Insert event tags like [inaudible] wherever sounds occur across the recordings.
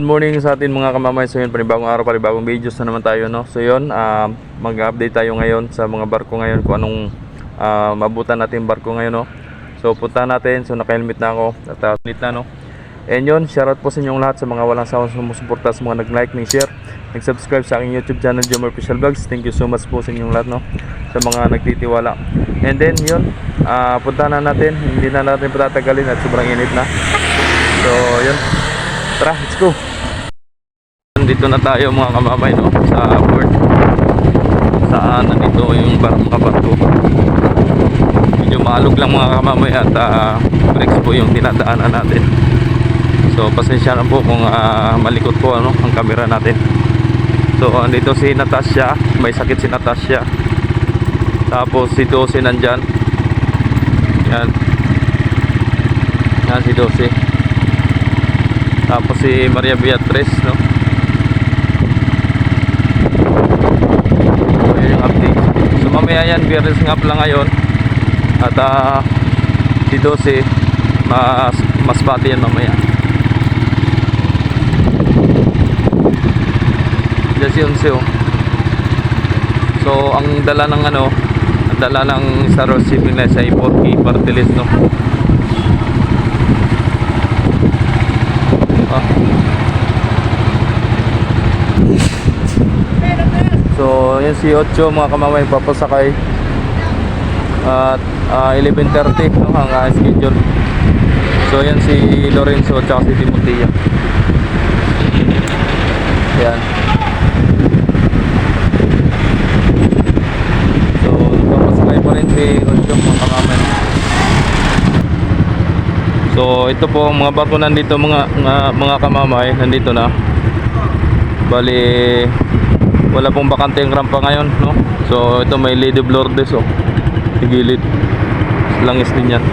Good morning sa atin mga kamamay. So yun, panibagong araw, panibagong videos na naman tayo. No? So yun, ah, mag-update tayo ngayon sa mga barko ngayon kung anong ah, mabutan natin barko ngayon. No? So punta natin. So naka-helmet na ako. At uh, na no. And yun, shoutout po sa inyong lahat sa mga walang sawang sumusuporta sa mga nag-like, nag-share, nag-subscribe sa aking YouTube channel, Jomar Official Vlogs. Thank you so much po sa inyong lahat, no? Sa mga nagtitiwala. And then, yun, ah, punta na natin. Hindi na natin patatagalin at sobrang init na. So, yun. Tara, let's go! Dito na tayo mga kamamay, no? Sa port. Saan nandito yung barang barko. Medyo maalog lang mga kamamay at ah, brakes po yung dinadaanan natin. So pasensya na po kung ah, malikot po ano, ang camera natin. So andito si Natasha, may sakit si Natasha. Tapos si Dose nandyan. Yan. Yan si Dose. Tapos si Maria Beatriz, no? So yun yung update. So yan, Beatriz nga pala ngayon. At ah, si Dose, mas, mas pati yan mamaya. Just yun siyo. So, ang dala ng ano, ang dala ng Wars shipping line sa import key Partilis, no? Si Ocho, mga kamamay, papasakay. At ah, 11.30, no, ang ah, schedule. So, yan si Lorenzo at si Timotea. Yan. So, papasakay pa rin si Ocho, mga kamamay. So, ito po mga barko nandito, mga, mga, mga kamamay, nandito na. Bali, wala pong bakante ang rampa ngayon, no? So, ito may Lady Lourdes, oh. Sa gilid. Langis din yan.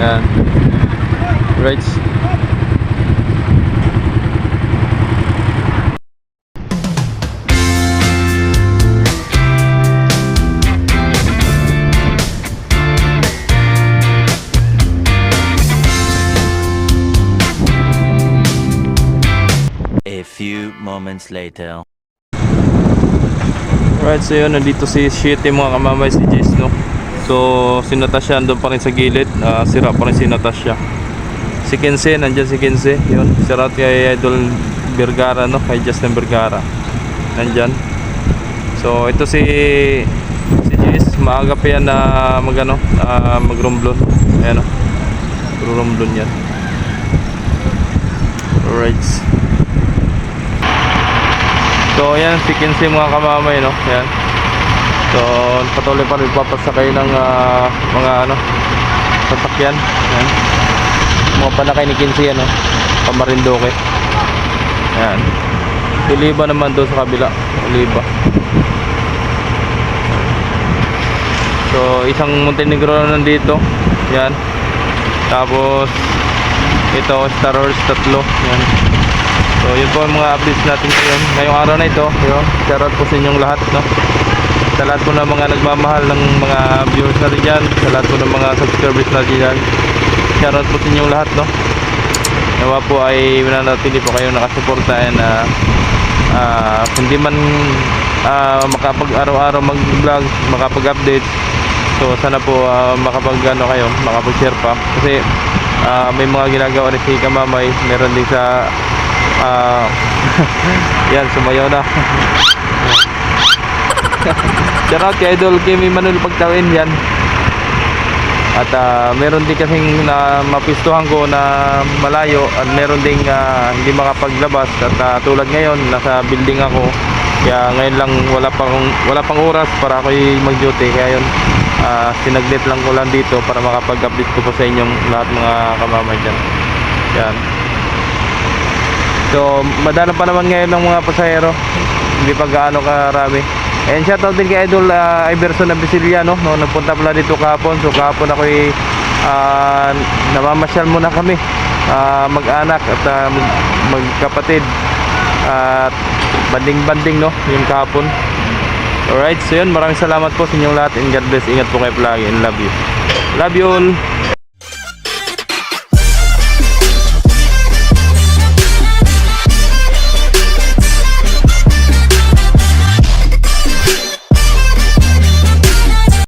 Yan. Right. Moments later. Right, so yun, nandito si Shitty mga kamamay, si Jace, no? So, si Natasha andun pa rin sa gilid, ah, sira pa rin si Natasha. Si Kense, nandyan si Kense, yun. Shoutout kay Idol Vergara, no? Kay Justin Vergara. Nandyan. So, ito si si Jace, maaga pa yan na mag, ano, ah, mag-rumblon. Ayan, no? Rumblon yan. Alright. So yan si Kinsey mga kamamay no. Yan. So patuloy pa rin papasakay ng ah, mga ano sasakyan. Yan. Mga panakay ni Kinsey ano. Pamarindoke. Yan. Oliba naman doon sa kabila. Oliba. So isang Montenegro na nandito. Yan. Tapos ito Star Wars tatlo. Yan. So yun po ang mga updates natin ngayon. Ngayong araw na ito, yun, shoutout po sa inyong lahat, no? Sa lahat po ng mga nagmamahal ng mga viewers natin dyan, sa lahat po ng mga subscribers natin dyan. Shoutout po sa inyong lahat, no? Nawa po ay mananatili po kayo nakasuporta and uh, uh, hindi man uh, makapag araw-araw mag-vlog, makapag-update. So sana po uh, makapag ano kayo, makapag-share pa kasi uh, may mga ginagawa rin si Kamamay, meron din sa Ah, [laughs] yan, sumayaw na. [laughs] Shoutout kay Idol Kimi Manuel Pagtawin yan. At ah, meron din kasing na mapistuhan ko na malayo at meron ding ah, hindi makapaglabas at ah, tulad ngayon nasa building ako. Kaya ngayon lang wala pang wala pang oras para ako mag-duty kaya yun ah, sinaglit lang ko lang dito para makapag-update ko po sa inyong lahat mga kamamay dyan. Yan. So, madalang pa naman ngayon ng mga pasahero. Hindi pa gaano karami. And shoutout din kay Idol uh, Iverson Abisiliano, no, nagpunta pala dito kahapon. So, kahapon ako uh, namamasyal muna kami. ah, mag-anak at mag- magkapatid. At banding-banding, no, yung kahapon. Alright, so yun, maraming salamat po sa inyong lahat and God bless. Ingat po kayo palagi and love you. Love you all.